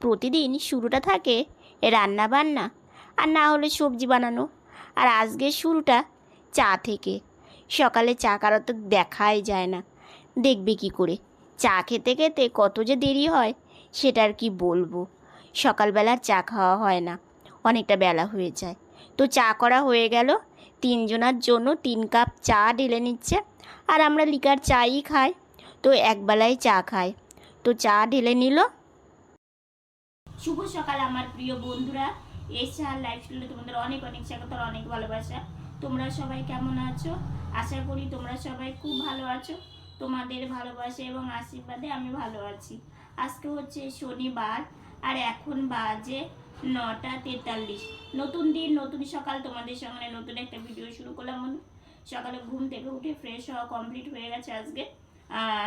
প্রতিদিন শুরুটা থাকে রান্না বান্না আর না হলে সবজি বানানো। আর আজকের শুরুটা চা থেকে। সকালে চা করা তো দেখাই যায় না। দেখবে কি করে? চা খেতে খেতে কত যে দেরি হয়, সেটা আর কি বলব? সকালবেলার চা খাওয়া হয় না, অনেকটা বেলা হয়ে যায়। তো চা করা হয়ে গেল, তিনজনার জন্য তিন কাপ চা ঢেলে নিচ্ছে, আর আমরা লিকার চাই খাই, তো একবেলায় চা খাই। তো চা ঢেলে নিল শুভ সকাল, আমার প্রিয় বন্ধুরা। এসে আর লাইফস্টাইলে তোমাদের অনেক অনেক স্বাগত অনেক ভালোবাসা। তোমরা সবাই কেমন আছো? আশা করি তোমরা সবাই খুব ভালো আছো। তোমাদের ভালোবাসা এবং আশীর্বাদে আমি ভালো আছি। আজকে হচ্ছে শনিবার, আর এখন বাজে নটা তেতাল্লিশ। নতুন দিন, নতুন সকাল। তোমাদের সঙ্গে নতুন একটা ভিডিও শুরু করলাম। সকালে ঘুম থেকে উঠে ফ্রেশ হওয়া কমপ্লিট হয়ে গেছে আজকে।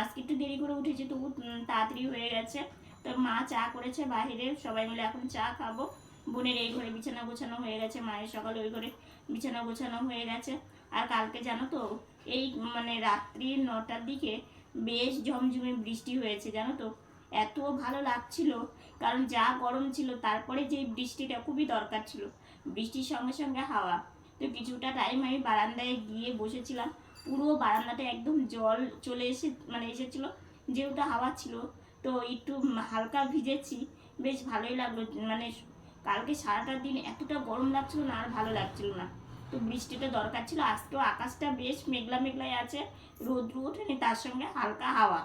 আজকে একটু দেরি করে উঠেছি, তবু তাড়াতাড়ি হয়ে গেছে। তো মা চা করেছে বাইরে সবাই মিলে এখন চা খাব। বোনের এই ঘরে বিছানা গোছানো হয়ে গেছে, মায়ের সকালে ওই ঘরে বিছানা গোছানো হয়ে গেছে। আর কালকে জানো তো, এই মানে রাত্রি নটার দিকে বেশ ঝমঝমে বৃষ্টি হয়েছে, জানো তো। এত ভালো লাগছিল, কারণ যা গরম ছিল, তারপরে যে বৃষ্টিটা খুবই দরকার ছিল, বৃষ্টির সঙ্গে সঙ্গে হাওয়া। তো কিছুটা টাইম আমি বারান্দায় গিয়ে বসেছিলাম, পুরো বারান্দাটা একদম জল চলে এসে মানে এসেছিল যেহেতু হাওয়া ছিল। তো একটু হালকা ভিজেছি, বেশ ভালোই লাগল। মানে কালকে সারাটা দিন এতটা গরম লাগছিল না আর ভালো লাগছিল না। তো বৃষ্টিটা দরকার ছিল, আজকেও আকাশটা বেশ মেঘলা মেঘলাই আছে রোদ্রু ওঠেনি তার সঙ্গে হালকা হাওয়া।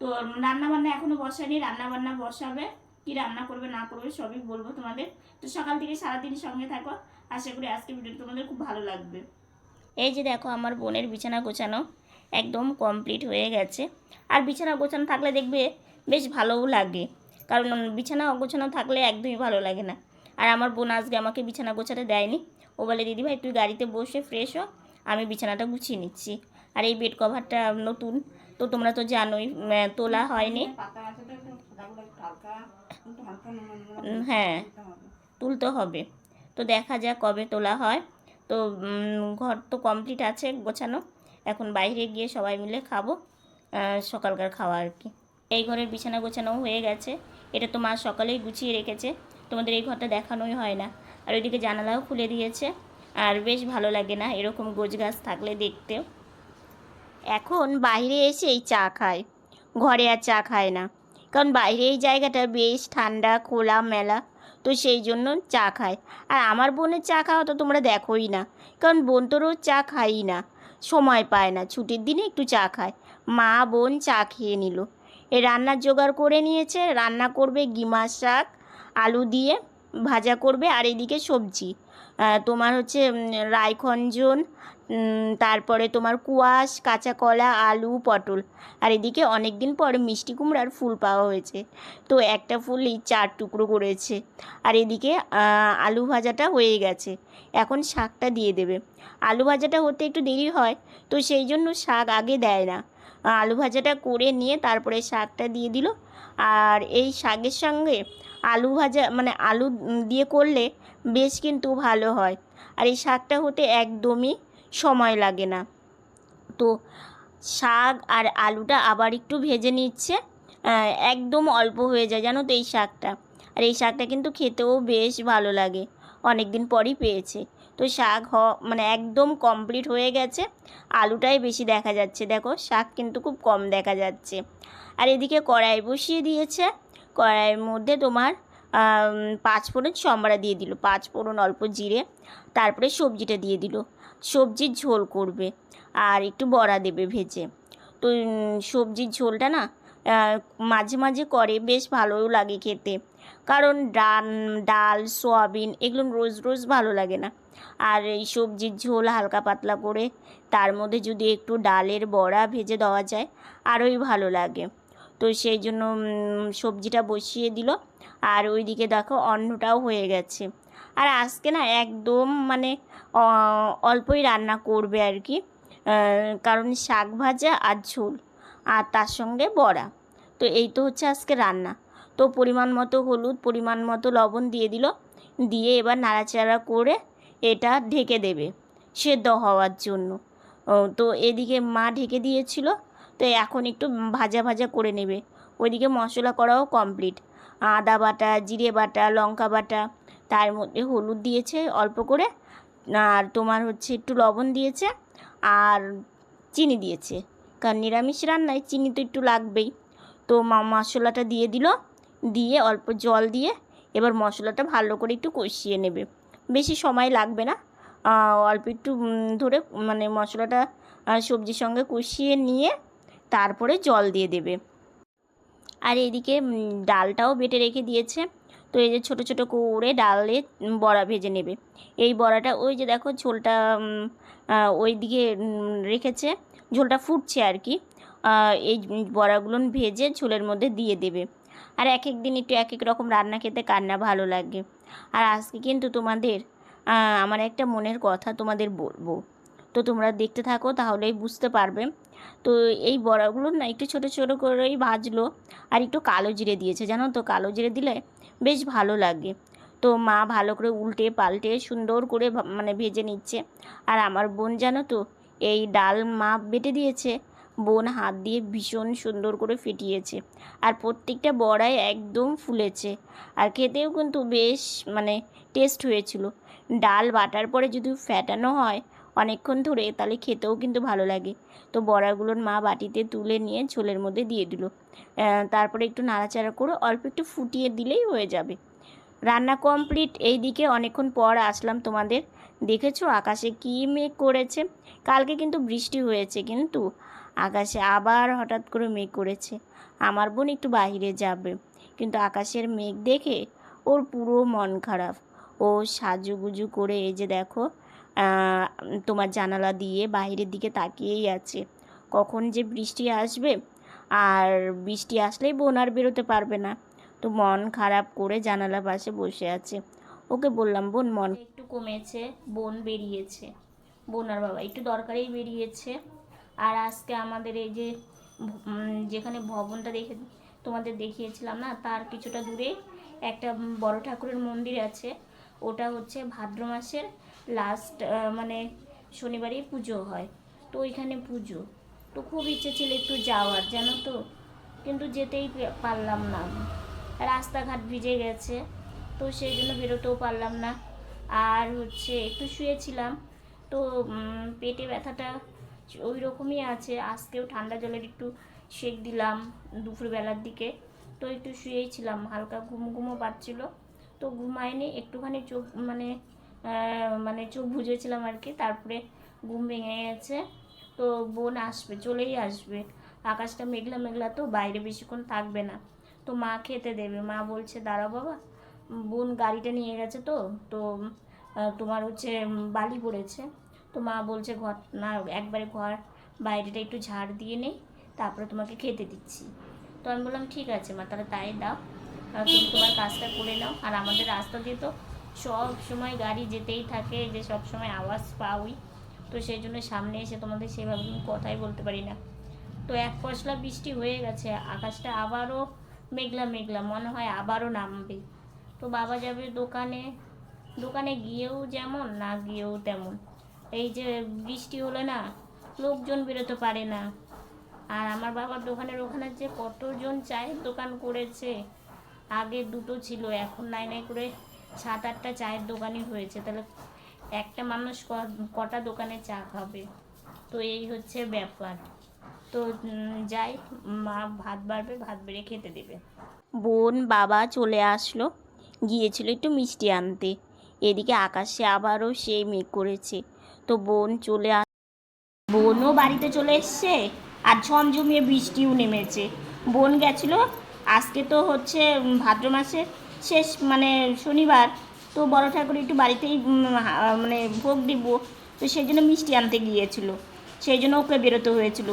তো রান্না বান্না এখনও বসায়নি রান্না বান্না বসাবে, কি রান্না করবে না করবে সবই বলব তোমাদের। তো সকাল থেকে সারাদিন সঙ্গে থাকো, আশা করি আজকে ভিডিও তোমাদের খুব ভালো লাগবে। এই যে দেখো আমার বোনের বিছানা গোছানো। একদম কমপ্লিট হয়ে গেছে। আর বিছানা গোছানো থাকলে দেখবে বেশ ভালোও লাগে। কারণ বিছানা অগোছানো থাকলে একদমই ভালো লাগে না। আর আমার বোন আজকে আমাকে বিছানা গোছাতে দেয়নি। ও বলে, দিদি ভাই, তুই গাড়িতে বসে ফ্রেশ হ, আমি বিছানাটা গুছিয়ে নিচ্ছি। আর এই বেড কভারটা নতুন, তো তোমরা তো জানোই তোলা হয়নি। হ্যাঁ তুলতে হবে। তো দেখা যাক কবে তোলা হয়। তো ঘর তো কমপ্লিট আছে গোছানো। এখন বাইরে গিয়ে সবাই মিলে খাব সকালকার খাওয়া আর কি। এই ঘরের বিছানা গোছানো হয়ে গেছে। এটা তো মা সকালেই গুছিয়ে রেখেছে। তোমাদের এই ঘরটা দেখানোই হয় না। আর ওইদিকে জানালাও খুলে দিয়েছে। আর বেশ ভালো লাগে না এরকম গোছ গাছ থাকলে দেখতেও। এখন বাইরে এসেই চা খায় ঘরে আর চা খায় না। কারণ বাইরে এই জায়গাটা বেশ ঠান্ডা, খোলা, মেলা। তো সেই জন্য চা খায়। আর আমার বোনের চা খাওয়া তো তোমরা দেখোই না। কারণ বোন তো চা খাই না। সময় পায় না, ছুটির দিনে একটু চা খায়। মা বোন চা খেয়ে নিল। এ রান্নার জোগাড় করে নিয়েছে, রান্না করবে গিমা শাক, আলু দিয়ে ভাজা করবে আর এদিকে সবজি। তোমার হচ্ছে রায়খঞ্জন তারপরে তোমার কুয়াশ, কাঁচা কলা, আলু, পটল। আর এদিকে অনেক দিন পর মিষ্টি কুমড়ার ফুল পাওয়া হয়েছে। তো একটা ফুলই চার টুকরো করেছে। আর এদিকে আলু ভাজাটা হয়ে গেছে। এখন শাকটা দিয়ে দেবে। আলু ভাজাটা হতে একটু দেরি হয়, তো সেই জন্য শাক আগে দেয় না। আলু ভাজাটা করে নিয়ে তারপরে শাকটা দিয়ে দিল। আর এই শাকের সঙ্গে আলু ভাজা মানে আলু দিয়ে করলে বেশ কিন্তু ভালো হয়। আর এই শাকটা হতে একদমই সময় লাগে না। তো শাক আর আলুটা আবার একটু ভেজে নিচ্ছে একদম অল্প হয়ে যায়, জানো তো এই শাকটা। আর এই শাকটা কিন্তু খেতেও বেশ ভালো লাগে অনেক দিন পরই পেয়েছে। তো শাক হ মানে একদম কমপ্লিট হয়ে গেছে, আলুটাই বেশি দেখা যাচ্ছে। দেখো, শাক কিন্তু খুব কম দেখা যাচ্ছে। আর এদিকে কড়াই বসিয়ে দিয়েছে কড়াইয়ের মধ্যে তোমার পাঁচ ফোড়ন সম্বারা দিয়ে দিল। পাঁচ ফোড়ন অল্প জিরে, তারপরে সবজিটা দিয়ে দিল। সবজির ঝোল করবে আর একটু বড়া দেবে ভেজে। তো সবজির ঝোলটা না মাঝে মাঝে করে বেশ ভালোও লাগে খেতে। কারণ ডাল ডাল, সোয়াবিন এগুলো রোজ রোজ ভালো লাগে না। আর এই সবজির ঝোল হালকা পাতলা করে তার মধ্যে যদি একটু ডালের বড়া ভেজে দেওয়া যায়, আরোই ভালো লাগে। তো সেই জন্য সবজিটা বসিয়ে দিল। আর ওইদিকে দেখো অন্নটাও হয়ে গেছে। আর আজকে না একদম মানে অল্পই রান্না করবে আর কি। কারণ শাক ভাজা আর ঝোল আর তার সঙ্গে বড়া। তো এই তো হচ্ছে আজকে রান্না। তো পরিমাণ মতো হলুদ, পরিমাণ মতো লবণ দিয়ে দিল। দিয়ে এবার নাড়াচাড়া করে এটা ঢেকে দেবে সেদ্ধ হওয়ার জন্য। তো এদিকে মা ঢেকে দিয়েছিল। তো এখন একটু ভাজা ভাজা করে নেবে। ওইদিকে মশলা করাও কমপ্লিট আদা বাটা, জিরে বাটা, লঙ্কা বাটা, তার মধ্যে হলুদ দিয়েছে অল্প করে। আর তোমার হচ্ছে একটু লবণ দিয়েছে আর চিনি দিয়েছে। কারণ নিরামিষ রান্নায় চিনি তো একটু লাগবেই। তো মশলাটা দিয়ে দিল। দিয়ে অল্প জল দিয়ে এবার মশলাটা ভালো করে একটু কষিয়ে নেবে। বেশি সময় লাগবে না। অল্প একটু ধরে মানে মশলাটা সবজির সঙ্গে কষিয়ে নিয়ে তারপরে জল দিয়ে দেবে। আর এদিকে ডালটাও বেটে রেখে দিয়েছে। তো এই যে ছোটো ছোটো করে ডালে বড়া ভেজে নেবে। এই বড়াটা ওই যে দেখো ঝোলটা ওই দিকে রেখেছে। ঝোলটা ফুটছে আর কি। এই বড়াগুলো ভেজে ঝোলের মধ্যে দিয়ে দেবে। আর এক এক দিন একটু এক এক রকম রান্না খেতে কান্না ভালো লাগে। আর আজকে কিন্তু তোমাদের আমার একটা মনের কথা তোমাদের বলব। তো তোমরা দেখতে থাকো, তাহলেই বুঝতে পারবে। তো এই বড়াগুলো না একটু ছোটো ছোটো করেই ভাজলো আর একটু কালো জিরে দিয়েছে, জানো তো? কালো জিরে দিলে বেশ ভালো লাগে। তো মা ভালো করে উল্টে পাল্টে সুন্দর করে মানে ভেজে নিচ্ছে। আর আমার বোন জানো তো, এই ডাল মা বেটে দিয়েছে, বোন হাত দিয়ে ভীষণ সুন্দর করে ফেটিয়েছে। আর প্রত্যেকটা বড়াই একদম ফুলেছে। আর খেতেও কিন্তু বেশ মানে টেস্ট হয়েছিল। ডাল বাটার পরে যদি ফ্যাটানো হয় অনেকক্ষণ ধরে তাহলে খেতেও কিন্তু ভালো লাগে। তো বড়াগুলোর মা বাটিতে তুলে নিয়ে ঝোলের মধ্যে দিয়ে দিল। তারপরে একটু নাড়াচাড়া করে অল্প একটু ফুটিয়ে দিলেই হয়ে যাবে। রান্না কমপ্লিট এই দিকে অনেকক্ষণ পর আসলাম তোমাদের। দেখেছ আকাশে কী মেঘ করেছে? কালকে কিন্তু বৃষ্টি হয়েছে কিন্তু। আকাশে আবার হঠাৎ করে মেঘ করেছে। আমার বোন একটু বাইরে যাবে। কিন্তু আকাশের মেঘ দেখে ওর পুরো মন খারাপ। ও সাজুগুজু করে এই যে দেখো তোমার জানালা দিয়ে বাইরের দিকে তাকিয়েই আছে। কখন যে বৃষ্টি আসবে, আর বৃষ্টি আসলেই বোন আর বেরোতে পারবে না। তো মন খারাপ করে জানালা পাশে বসে আছে। ওকে বললাম, বোন, মন একটু কমেছে, বোন বেরিয়েছে। বোন আর বাবা, একটু দরকারেই বেরিয়েছে। আর আজকে আমাদের এই যে যেখানে ভবনটা দেখে, তোমাদের দেখিয়েছিলাম না, তার কিছুটা দূরে একটা বড় ঠাকুরের মন্দির আছে। ওটা হচ্ছে ভাদ্র মাসের লাস্ট মানে শনিবারই পুজো হয়। তো ওইখানে পুজো। তো খুব ইচ্ছে ছিল একটু যাওয়ার, জানো তো? কিন্তু যেতেই পারলাম না। রাস্তাঘাট ভিজে গেছে। তো সেই জন্য বেরোতেও পারলাম না। আর হচ্ছে একটু শুয়েছিলাম। তো পেটে ব্যথাটা ওই রকমই আছে। আজকেও ঠান্ডা জলের একটু সেক দিলাম দুপুরবেলার দিকে। তো একটু শুয়েই ছিলাম, হালকা ঘুম ঘুমও পাচ্ছিল তো ঘুমায়নি, একটুখানি চোখ মানে মানে চোখ বুঝেছিলাম আর কি। তারপরে ঘুম ভেঙে গেছে। তো বোন আসবে, চলেই আসবে। আকাশটা মেঘলা মেঘলা তো, বাইরে বেশিক্ষণ থাকবে না। তো মা খেতে দেবে। মা বলছে, দাঁড়াও বাবা। বোন গাড়িটা নিয়ে গেছে তো তো তোমার হচ্ছে বালি পড়েছে। তো মা বলছে, ঘর, না, একবারে ঘর, বাইরেটা একটু ঝাড় দিয়ে নেই, তারপরে তোমাকে খেতে দিচ্ছি। তো আমি বললাম, ঠিক আছে মা, তাহলে তাই দাও। তুমি তোমার কাজটা করে নাও। আর আমাদের রাস্তা দিয়ে তো সব সময় গাড়ি যেতেই থাকে, যে সব সময় আওয়াজ পাওই। তো সেই জন্য সামনে এসে তোমাদের সেভাবে আমি কথাই বলতে পারি না। তো এক পশলা বৃষ্টি হয়ে গেছে, আকাশটা আবারও মেঘলা মেঘলা, মনে হয় আবারও নামবে। তো বাবা যাবে দোকানে দোকানে গিয়েও যেমন, না গিয়েও তেমন। এই যে বৃষ্টি হলে না, লোকজন বেরোতে পারে না। আর আমার বাবার দোকানের ওখানে যে কতজন চায়ের দোকান করেছে, আগে দুটো ছিল, এখন নাই নাই করে সাত আটটা চায়ের দোকানই হয়েছে। তাহলে একটা মানুষ কটা দোকানে চা খাবে? তো এই হচ্ছে ব্যাপার। তো যাই, মা ভাত বাড়বে, ভাত বেড়ে খেতে দেবে। বোন, বাবা চলে আসলো। গিয়েছিল একটু মিষ্টি আনতে। এদিকে আকাশে আবারও সেই মেঘ করেছে। তো বোন চলে আস বোনও বাড়িতে চলে এসছে আর ঝমঝমিয়ে বৃষ্টিও নেমেছে। বোন গেছিল, আজকে তো হচ্ছে ভাদ্র মাসের শেষ মানে শনিবার তো বড় ঠাকুর একটু বাড়িতেই মানে ভোগ দিব। তো সেই জন্য মিষ্টি আনতে গিয়েছিল। সেই জন্য ওকে বেরোতে হয়েছিল।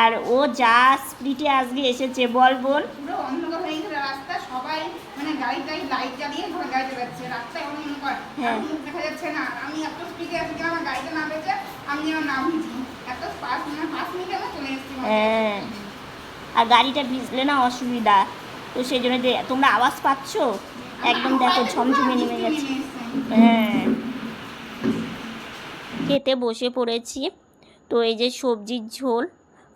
আর ও যা স্পিডে আজকে এসেছে বল বোন মানে হ্যাঁ। আর মুখ দেখা যাচ্ছে না। আমি এত স্পিডে আছি যে আমার গাড়িতে না বেঁচে আমি যেন না ভিজি এত পাঁচ মিনিট পাঁচ মিনিটে আমি চলে এসেছি। হ্যাঁ। আর গাড়িটা ভিজলে না অসুবিধা। তো সেই জন্য যে তোমরা আওয়াজ পাচ্ছ একদম দেখো ঝমঝমে নেমে গেছে। হ্যাঁ। খেতে বসে পড়েছি। তো এই যে সবজির ঝোল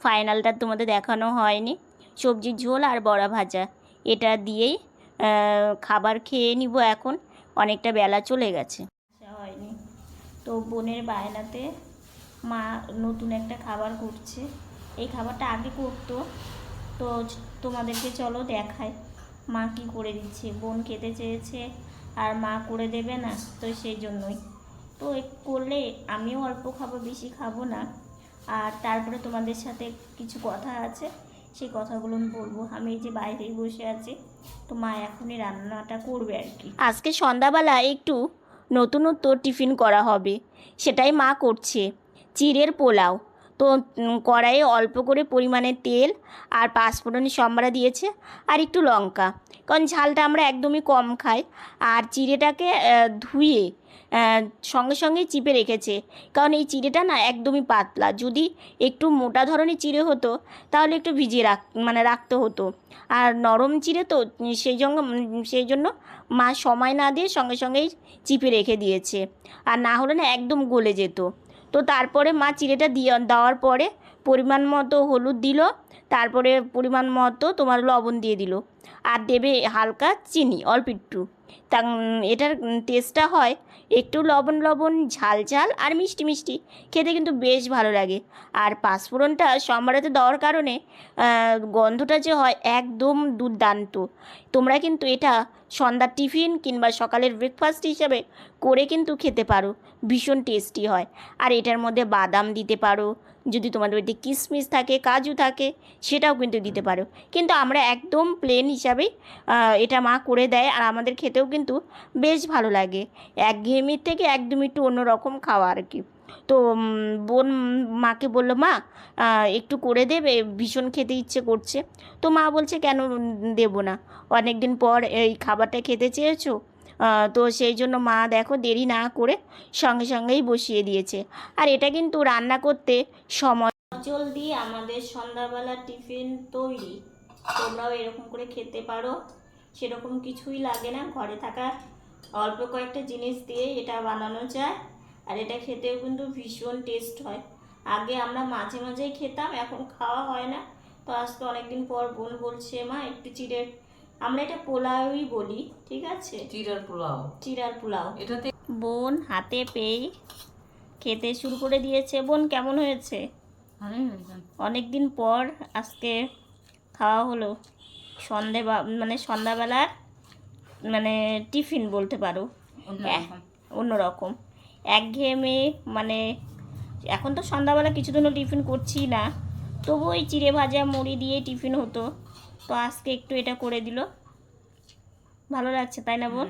ফাইনালটা তোমাদের দেখানো হয়নি। সবজির ঝোল আর বড়া ভাজা এটা দিয়েই খাবার খেয়ে নিব এখন। অনেকটা বেলা চলে গেছে। হয়নি। তো বোনের বায়নাতে মা নতুন একটা খাবার করছে। এই খাবারটা আগে করতো। তো তোমাদেরকে চলো দেখায় মা কি করে দিচ্ছে? বোন খেতে চেয়েছে আর মা করে দেবে না, তো সেই জন্যই। তো করলে আমিও অল্প খাব, বেশি খাব না। আর তারপরে তোমাদের সাথে কিছু কথা আছে, সেই কথাগুলো বলব। আমি এই যে বাইরেই বসে আছি, তো মা এখনই রান্নাটা করবে আর কি। আজকে সন্ধ্যাবেলা একটু নতুনত্ব টিফিন করা হবে, সেটাই মা করছে। চিড়ের পোলাও। তো কড়াইয়ে অল্প করে পরিমাণে তেল আর পাঁচফোড়ন সম্বারা দিয়েছে আর একটু লঙ্কা। কারণ ঝালটা আমরা একদমই কম খাই আর চিড়েটাকে ধুয়ে সঙ্গে সঙ্গে চিপে রেখেছে। কারণ এই চিড়েটা না একদমই পাতলা। যদি একটু মোটা ধরনের চিড়ে হতো, তাহলে একটু ভিজিয়ে রাখ মানে রাখতে হতো। আর নরম চিড়ে তো, সেই জন্য সেই জন্য মা সময় না দিয়ে সঙ্গে সঙ্গেই চিপে রেখে দিয়েছে। আর না হলে না একদম গলে যেত। তো তারপরে মা চিড়েটা দিয়ে, দেওয়ার পরে পরিমাণ মতো হলুদ দিল, তারপরে পরিমাণ মতো তোমার লবণ দিয়ে দিল। আর দেবে হালকা চিনি, অল্প একটু। তা এটার টেস্টটা হয় একটু লবণ লবণ ঝাল ঝাল আর মিষ্টি মিষ্টি। খেতে কিন্তু বেশ ভালো লাগে। আর পাঁচফোড়নটা সম্বারাতে দেওয়ার কারণে গন্ধটা যে হয় একদম দুর্দান্ত। তোমরা কিন্তু এটা সন্ধ্যার টিফিন কিংবা সকালের ব্রেকফাস্ট হিসাবে করে কিন্তু খেতে পারো। ভীষণ টেস্টি হয়। আর এটার মধ্যে বাদাম দিতে পারো। যদি তোমাদের বাড়িতে কিশমিশ থাকে কাজু থাকে সেটাও কিন্তু দিতে পারো। কিন্তু আমরা একদম প্লেন হিসাবেই আহ, এটা মা করে দেয় আর আমাদের খেতেও কিন্তু বেশ ভালো লাগে। একঘেয়েমির থেকে একদম একটু অন্যরকম খাওয়া আর কি। তো বোন মাকে বলল, মা একটু করে দেবে ভীষণ খেতে ইচ্ছে করছে। তো মা বলছে, কেন দেবো না? অনেক দিন পর এই খাবারটা খেতে চেয়েছো? তো সেই জন্য মা দেখো দেরি না করে সঙ্গে সঙ্গেই বসিয়ে দিয়েছে। আর এটা কিন্তু রান্না করতে সময় জলদি আমাদের সন্ধ্যাবেলা টিফিন তৈরি। তোমরাও এরকম করে খেতে পারো। সেরকম কিছুই লাগে না। ঘরে থাকা অল্প কয়েকটা জিনিস দিয়ে এটা বানানো যায়। আর এটা খেতেও কিন্তু ভীষণ টেস্ট হয়। আগে আমরা মাঝে মাঝেই খেতাম এখন খাওয়া হয় না। তো আজকে অনেকদিন পর বোন বলছে মা একটু চিড়ের আমরা এটা পোলাওই বলি ঠিক আছে? চিরার পোলাও। চিড়ার পোলাও। এটাতে বোন হাতে পেয়ে খেতে শুরু করে দিয়েছে। বোন কেমন হয়েছে? অনেক দিন পর আজকে খাওয়া হলো। সন্ধে মানে সন্ধ্যাবেলার মানে টিফিন বলতে পারো। অন্যরকম। একঘেয়েমে মানে এখন তো সন্ধ্যাবেলা কিছু কিছুদিনও টিফিন করছি না। তবু ওই চিড়ে ভাজা মুড়ি দিয়ে টিফিন হতো। তো আজকে একটু এটা করে দিল। ভালো লাগছে তাই না বোন?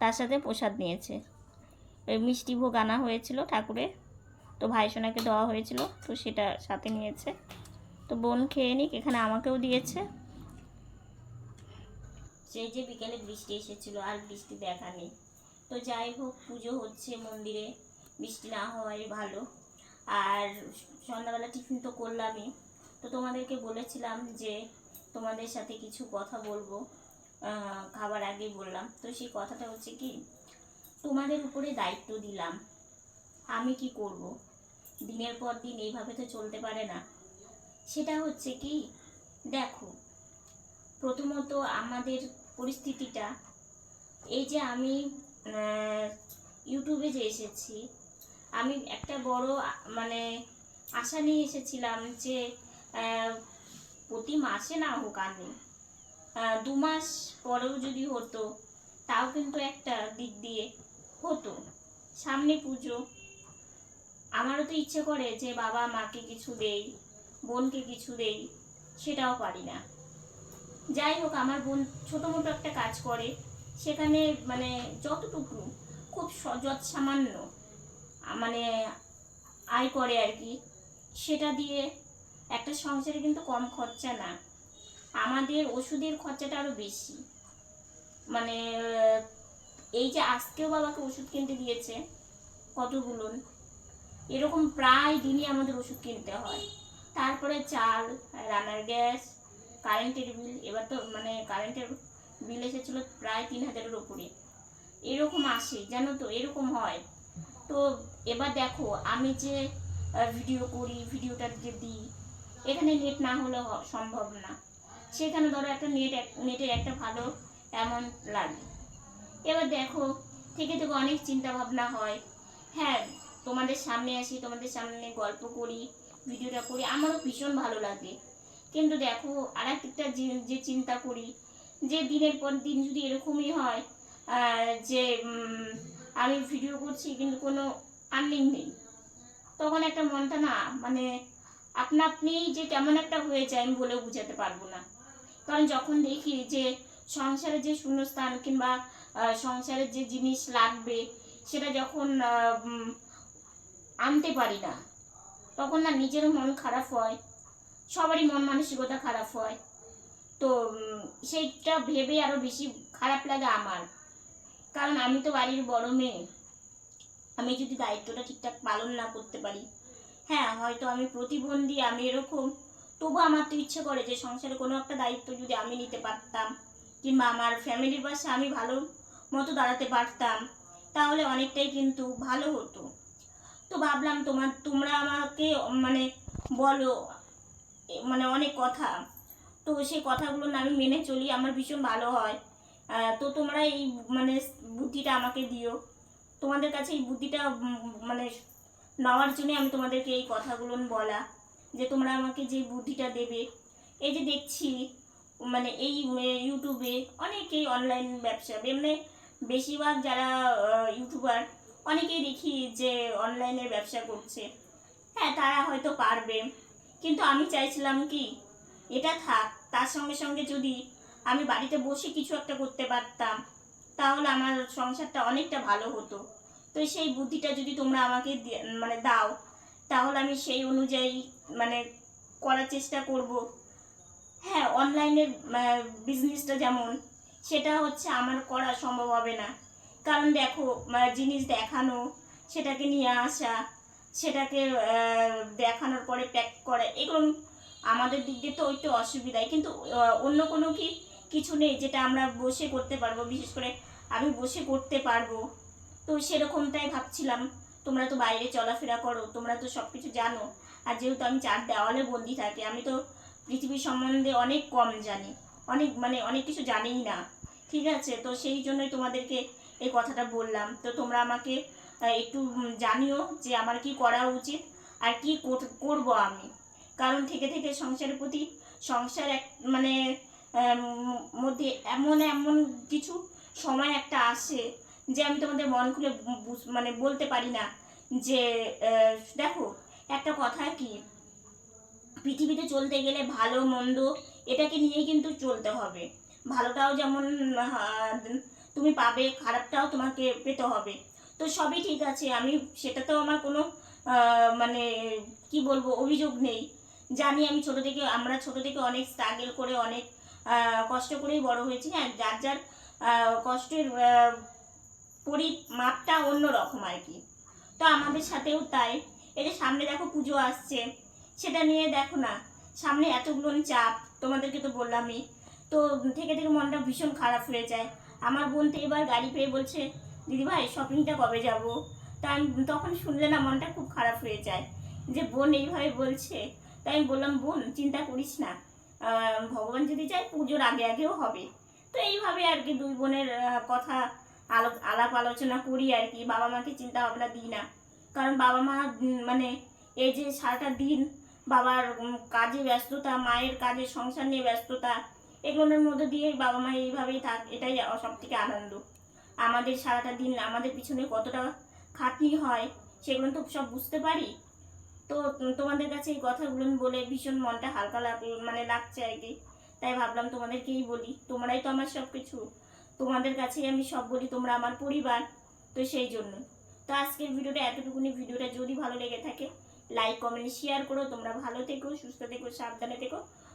তার সাথে প্রসাদ নিয়েছে। ওই মিষ্টি ভোগ আনা হয়েছিল ঠাকুরের। তো ভাই সোনাকে দেওয়া হয়েছিল তো সেটা সাথে নিয়েছে। তো বোন খেয়ে নিক এখানে আমাকেও দিয়েছে। সেই যে বিকেলে বৃষ্টি এসেছিল আর বৃষ্টি দেখা নেই। তো যাই হোক, পুজো হচ্ছে মন্দিরে। বৃষ্টি না হওয়াই ভালো। আর সন্ধ্যাবেলা টিফিন তো করলামই। তো তোমাদেরকে বলেছিলাম যে তোমাদের সাথে কিছু কথা বলব। খাবার আগেই বললাম। তো সেই কথাটা হচ্ছে কি, তোমাদের উপরে দায়িত্ব দিলাম। আমি কি করব? দিনের পর দিন এইভাবে তো চলতে পারে না। সেটা হচ্ছে কি, দেখো, প্রথমত আমাদের পরিস্থিতিটা। এই যে আমি ইউটিউবে যে এসেছি, আমি একটা বড় মানে আশা নিয়ে এসেছিলাম যে প্রতি মাসে না হোক আমি দু মাস পরেও যদি হতো, তাও কিন্তু একটা দিক দিয়ে হতো। সামনে পুজো, আমারও তো ইচ্ছে করে যে বাবা মাকে কিছু দেই, বোনকে কিছু দেই, সেটাও পারি না। যাই হোক, আমার বোন ছোটো মোটো একটা কাজ করে। সেখানে মানে যতটুকু খুব সযৎ সামান্য মানে আয় করে আর কি, সেটা দিয়ে একটা সংসারে কিন্তু কম খরচা না। আমাদের ওষুধের খরচাটা আরও বেশি। মানে এই যে আজকেও বাবাকে ওষুধ কিনতে দিয়েছে, কতগুলো? এরকম প্রায় দিনই আমাদের ওষুধ কিনতে হয়। তারপরে চাল, রান্নার গ্যাস কারেন্টের বিল, এবার তো মানে কারেন্টের বিল এসেছিল প্রায় তিন হাজারের ওপরে এরকম আসে, জানো তো, এরকম হয়। তো এবার দেখো, আমি যে ভিডিও করি ভিডিওটা যে দিই, এখানে নেট না হলে সম্ভব না। সেখানে ধরো একটা নেট নেটের একটা ভালো অ্যামাউন্ট লাগে। এবার দেখো, থেকে থেকে অনেক চিন্তা ভাবনা হয়। হ্যাঁ তোমাদের সামনে আসি, তোমাদের সামনে গল্প করি ভিডিওটা করি, আমারও ভীষণ ভালো লাগে। কিন্তু দেখো আর একটা যে- চিন্তা করি, যে দিনের পর দিন যদি এরকমই হয় যে আমি ভিডিও করছি কিন্তু কোনো আর্নিং নেই, তখন একটা মনটা না মানে আপনা আপনিই যে কেমন একটা হয়ে যায় আমি বলেও বুঝাতে পারব না। কারণ যখন দেখি যে সংসারে যে শূন্যস্থান কিংবা সংসারের যে জিনিস লাগবে, সেটা যখন আনতে পারি না, তখন না নিজেরও মন খারাপ হয়। সবারই মন মানসিকতা খারাপ হয়। তো সেইটা ভেবে আরও বেশি খারাপ লাগে আমার। কারণ আমি তো বাড়ির বড় মেয়ে। আমি যদি দায়িত্বটা ঠিকঠাক পালন না করতে পারি হ্যাঁ হয়তো আমি প্রতিবন্ধী, আমি এরকম। তবু আমার তো ইচ্ছে করে যে সংসারে কোনো একটা দায়িত্ব যদি আমি নিতে পারতাম, কিংবা আমার ফ্যামিলির পাশে আমি ভালো মতো দাঁড়াতে পারতাম, তাহলে অনেকটাই কিন্তু ভালো হতো। তো ভাবলাম তোমার, তোমরা আমাকে মানে বলো মানে অনেক কথা। তো সেই কথাগুলো না আমি মেনে চলি, আমার ভীষণ ভালো হয়। তো তোমরা এই মানে বুদ্ধিটা আমাকে দিও। তোমাদের কাছে এই বুদ্ধিটা মানে নেওয়ার জন্য আমি তোমাদেরকে এই কথাগুলো বলা, যে তোমরা আমাকে যে বুদ্ধিটা দেবে। এই যে দেখছি মানে এই ইউটিউবে অনেকেই অনলাইন ব্যবসা, এমনি বেশিরভাগ যারা ইউটিউবার, অনেকেই দেখি যে অনলাইনে ব্যবসা করছে। হ্যাঁ তারা হয়তো পারবে। কিন্তু আমি চাইছিলাম কি, এটা থাক, তার সঙ্গে সঙ্গে যদি আমি বাড়িতে বসে কিছু একটা করতে পারতাম, তাহলে আমার সংসারটা অনেকটা ভালো হতো। তো সেই বুদ্ধিটা যদি তোমরা আমাকে মানে দাও, তাহলে আমি সেই অনুযায়ী মানে করার চেষ্টা করব। হ্যাঁ অনলাইনের বিজনেসটা যেমন, সেটা হচ্ছে আমার করা সম্ভব হবে না। কারণ দেখো জিনিস দেখানো, সেটাকে নিয়ে আসা সেটাকে দেখানোর পরে প্যাক করা। এগুলো আমাদের দিক দিয়ে তো একটু অসুবিধাই। কিন্তু অন্য কোনো কি, কিছু নেই যেটা আমরা বসে করতে পারব। বিশেষ করে আমি বসে করতে পারব। তো সেরকমটাই ভাবছিলাম। তোমরা তো বাইরে চলাফেরা করো, তোমরা তো সব কিছু জানো। আর যেহেতু আমি চার দেওয়ালে বন্দি থাকি, আমি তো পৃথিবীর সম্বন্ধে অনেক কম জানি। অনেক মানে অনেক কিছু জানিই না। ঠিক আছে? তো সেই জন্যই তোমাদেরকে এই কথাটা বললাম। তো তোমরা আমাকে আহ, একটু জানিও যে আমার কি করা উচিত আর কি কর- করব আমি। কারণ থেকে থেকে সংসারের প্রতি সংসার এক মানে মধ্যে এমন এমন কিছু সময় একটা আসে যে আমি তোমাদের মন খুলে মানে বলতে পারি না যে দেখো একটা কথা কি পৃথিবীতে চলতে গেলে ভালো মন্দ এটাকে নিয়েই কিন্তু চলতে হবে। ভালোটাও যেমন তুমি পাবে খারাপটাও তোমাকে পেতে হবে। তো সবই ঠিক আছে। আমি সেটাতেও আমার কোনো মানে কি বলব, অভিযোগ নেই। জানি আমি ছোট থেকে, আমরা ছোট থেকে অনেক স্ট্রাগল করে, অনেক কষ্ট করেই বড় হয়েছি। হ্যাঁ যার যার কষ্টের পরিমাপটা অন্য রকম আর কি। তো আমাদের সাথেও তাই। যে সামনে দেখো পুজো আসছে, সেটা নিয়ে দেখো না। সামনে এতগুলো চাপ, তোমাদেরকে তো বললামই। তো থেকে থেকে মনটা ভীষণ খারাপ হয়ে যায়। আমার বোন তো এবার গাড়ি পেয়ে বলছে দিদি ভাই শপিংটা কবে যাব? তা আমি তখন শুনলে না মনটা খুব খারাপ হয়ে যায়। যে বোন এইভাবে বলছে। তাই আমি বললাম, বোন, চিন্তা করিস না। ভগবান যদি চায়, পুজোর আগে আগেও হবে। তো এইভাবে আর কি দুই বোনের কথা আলো- আলাপ আলোচনা করি আর কি। বাবা মাকে চিন্তা ভাবনা দিই না। কারণ বাবা মা মানে এই যে সারাটা দিন বাবার কাজে ব্যস্ততা, মায়ের কাজে, সংসার নিয়ে ব্যস্ততা, এগুলোর মধ্যে দিয়ে বাবা মা এইভাবেই থাক, এটাই সব থেকে আনন্দ। আমাদের সারাটা দিন আমাদের পিছনে কতটা খাটনি হয়, সেগুলো তো সব বুঝতে পারি। তো তোমাদের কাছে এই কথাগুলো বলে ভীষণ মনটা হালকা লাগ মানে লাগছে আর কি। তাই ভাবলাম তোমাদেরকেই বলি, তোমরাই তো আমার সব কিছু তোমাদের কাছেই আমি সব বলি, তোমরা আমার পরিবার। তো সেই জন্য। তো আজকের ভিডিওটা এতটুকুনি। ভিডিওটা যদি ভালো লেগে থাকে লাইক কমেন্ট শেয়ার করো। তোমরা ভালো থেকো, সুস্থ থেকো, সাবধানে থেকো।